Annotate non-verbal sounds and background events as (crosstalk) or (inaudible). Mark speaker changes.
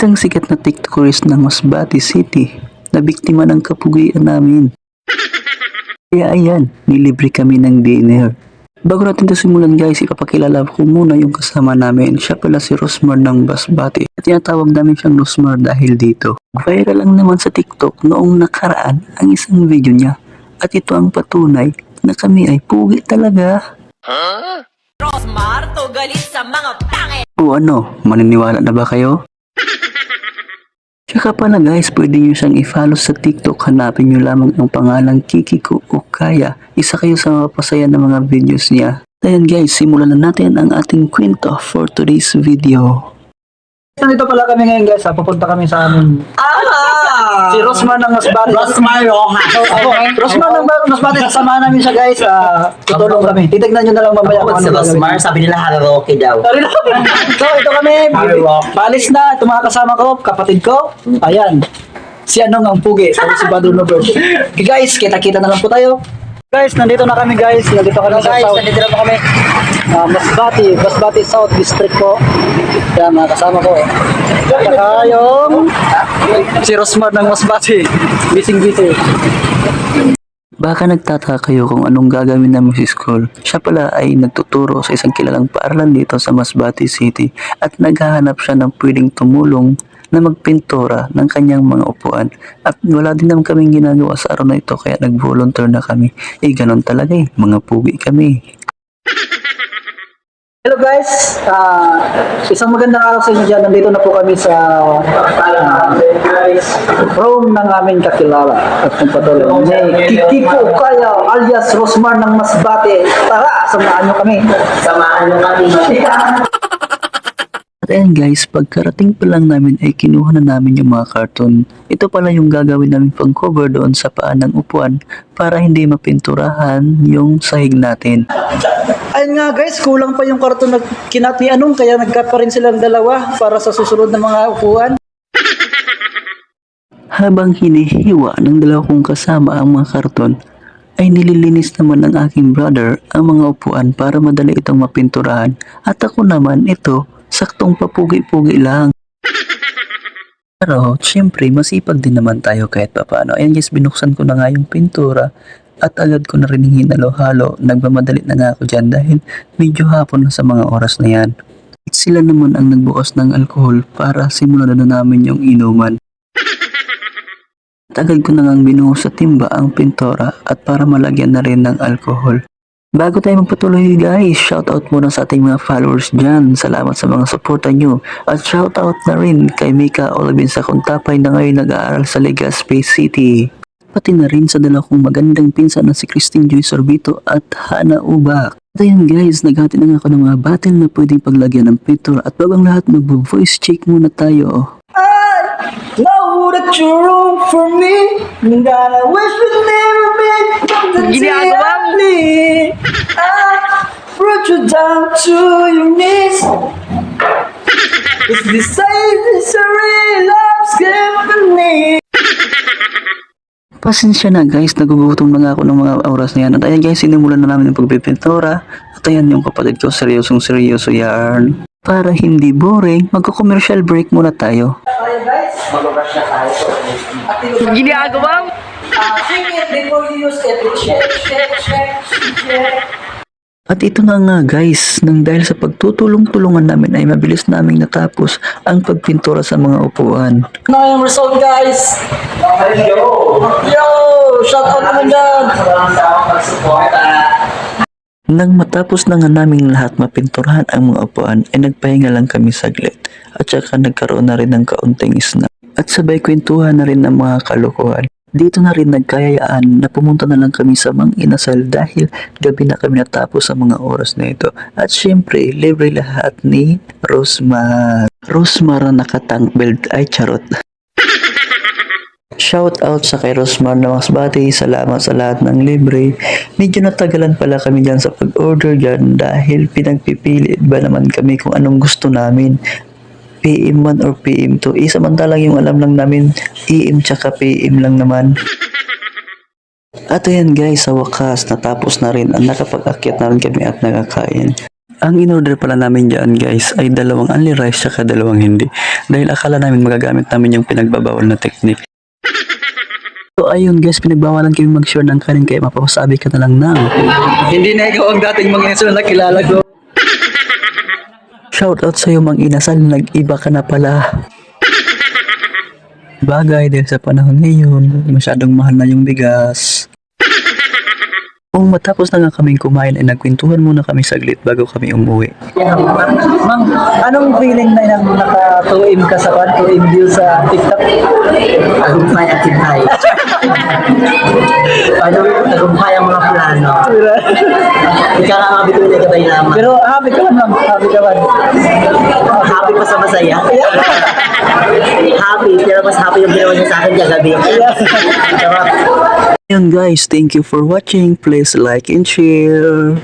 Speaker 1: Isang sikat na TikTokers ng Masbate City na biktima ng kapugian namin. (laughs) Kaya ayan, nilibre kami ng dinner. Bago natin ito simulan guys, ipapakilala ko muna yung kasama namin. Siya pala si Rosmar ng Basbate. At tinatawag namin siyang Rosmar dahil dito. Viral lang naman sa TikTok noong nakaraan ang isang video niya. At ito ang patunay na kami ay pugi talaga.
Speaker 2: Rosmar, to galit sa mga pangit!
Speaker 1: O ano, maniniwala na ba kayo? (laughs) Tsaka pala guys, pwede nyo siyang i-follow sa TikTok. Hanapin nyo lamang ang pangalang Kikiko o Kaya. Isa kayo sa mapasaya na mga videos niya. Ayan guys, simulan na natin ang ating kwento for today's video.
Speaker 3: Nandito pala kami ngayon guys, ha? pupunta kami sa amin.
Speaker 2: Ah!
Speaker 3: Si Rosmar ng Masbate.
Speaker 2: Rosmar Rojas!
Speaker 3: Ako, Rosmar ng Masbate, kasama namin siya guys. ah, tutulong kami. Titignan nyo na lang mamaya
Speaker 2: Ako si
Speaker 3: ano
Speaker 2: Rosmar, sabi nila karaoke daw.
Speaker 3: So, ito kami. Palis na. Ito mga kasama ko, kapatid ko. Ayan. Si Anong ang pugi. Tapos si Badro Nobert. (laughs) Okay guys, kita-kita na lang po tayo. Guys, nandito na kami guys. Nandito kami sa
Speaker 2: Guys,
Speaker 3: South.
Speaker 2: nandito na po kami.
Speaker 3: Uh, Masbati, Masbati South District po. Kaya mga kasama ko. Saka yung si Rosmar ng Masbati. Bising busy.
Speaker 1: Baka nagtataka kayo kung anong gagawin namin sa school. Siya pala ay nagtuturo sa isang kilalang paaralan dito sa Masbate City at naghahanap siya ng pwedeng tumulong na magpintura ng kanyang mga upuan. At wala din naman kaming ginagawa sa araw na ito kaya nag-volunteer na kami. Eh ganon talaga eh, mga pugi kami.
Speaker 3: Hello guys, Ah, isang magandang araw sa inyo dyan. Nandito na po kami sa uh, room ng aming kakilala at pagpatuloy ni Kikiko Kaya alias Rosmar ng Masbate. Tara, samahan nyo kami.
Speaker 2: Samaan nyo kami. (laughs)
Speaker 1: At ayan guys, pagkarating pa lang namin ay kinuha na namin yung mga karton. Ito pala yung gagawin namin pang cover doon sa paan ng upuan para hindi mapinturahan yung sahig natin.
Speaker 3: Ayun nga guys, kulang pa yung karton na kinat ni Anong kaya nagkat pa rin silang dalawa para sa susunod na mga upuan. (laughs)
Speaker 1: Habang hinihiwa ng dalawa kong kasama ang mga karton, ay nililinis naman ng aking brother ang mga upuan para madali itong mapinturahan at ako naman ito saktong papugi-pugi lang. Pero syempre masipag din naman tayo kahit papaano. Ayan guys, binuksan ko na nga yung pintura at agad ko na rin hinalo-halo. Nagmamadali na nga ako dyan dahil medyo hapon na sa mga oras na yan. At sila naman ang nagbukas ng alkohol para simulan na namin yung inuman. Tagal ko na ngang binuhos sa timba ang pintora at para malagyan na rin ng alcohol. Bago tayo magpatuloy guys, shoutout muna sa ating mga followers dyan. Salamat sa mga suporta nyo. At shoutout na rin kay Mika Olabin sa Kuntapay na ngayon nag-aaral sa Legazpi City. Pati na rin sa dala kong magandang pinsan na si Christine Joy Sorbito at Hana Ubak. At ayan guys, naghati na nga ako ng mga battle na pwedeng paglagyan ng pintura at bago ang lahat mag-voice check muna tayo.
Speaker 3: Know that you're for me And I wish we'd never
Speaker 2: Ginagawa mo.
Speaker 3: I brought you down to your knees Is this is a real love's company
Speaker 1: Pasensya na guys, nagugutom na nga ako ng mga oras na yan. At ayan guys, sinimulan na namin ang pagpipintura. At ayan yung kapatid ko, seryosong seryoso yarn. Para hindi boring, magko-commercial break muna tayo.
Speaker 2: Ginagawa mo?
Speaker 3: Uh, it before you use it Check, check, check, check
Speaker 1: At ito na nga guys, nang dahil sa pagtutulong-tulungan namin ay mabilis naming natapos ang pagpintura sa mga upuan.
Speaker 3: Ano yung result guys? Yo! Yo! Shout out naman dyan!
Speaker 1: Nang matapos na nga naming lahat mapinturahan ang mga upuan ay nagpahinga lang kami saglit at saka nagkaroon na rin ng kaunting snack at sabay kwentuhan na rin ng mga kalokohan. Dito na rin nagkayayaan na pumunta na lang kami sa Mang Inasal dahil gabi na kami natapos sa mga oras na ito. At syempre, libre lahat ni Rosmar. Rosmar na nakatank belt ay charot. Shout out sa kay Rosmar na Masbate. Salamat sa lahat ng libre. Medyo natagalan pala kami dyan sa pag-order dyan dahil pinagpipili ba naman kami kung anong gusto namin. PM1 or PM2. Eh, samantalang yung alam lang namin, AM tsaka PM lang naman. (laughs) At ayan guys, sa wakas, natapos na rin at nakapag-akyat na rin kami at nakakain. Ang in-order pala namin dyan guys ay dalawang only rice saka dalawang hindi. Dahil akala namin magagamit namin yung pinagbabawal na technique. (laughs) So ayun guys, pinagbawalan kami mag-share ng kanin kaya mapapasabi ka na lang ng
Speaker 3: Hindi na ikaw ang dating mga na kilala ko.
Speaker 1: Shoutout sa'yo Mang Inasal, nag-iba ka na pala. (laughs) Bagay dahil sa panahon ngayon, masyadong mahal na yung bigas. Kung matapos na nga kaming kumain ay nagkwentuhan muna kami saglit bago kami umuwi.
Speaker 3: Mang, anong feeling na yung naka-2M ka sa pan, 2M view sa TikTok?
Speaker 4: Tagumpay at tibay. Ano, (laughs) tagumpay ang mga plano. Mga bituin na katay naman.
Speaker 3: Pero happy ka man, ma'am. Happy ka man.
Speaker 4: Happy pa sa masaya. (laughs) happy, pero mas happy yung ginawa niya sa akin kagabi. (laughs)
Speaker 1: Ayun guys, thank you for watching. Please like and share.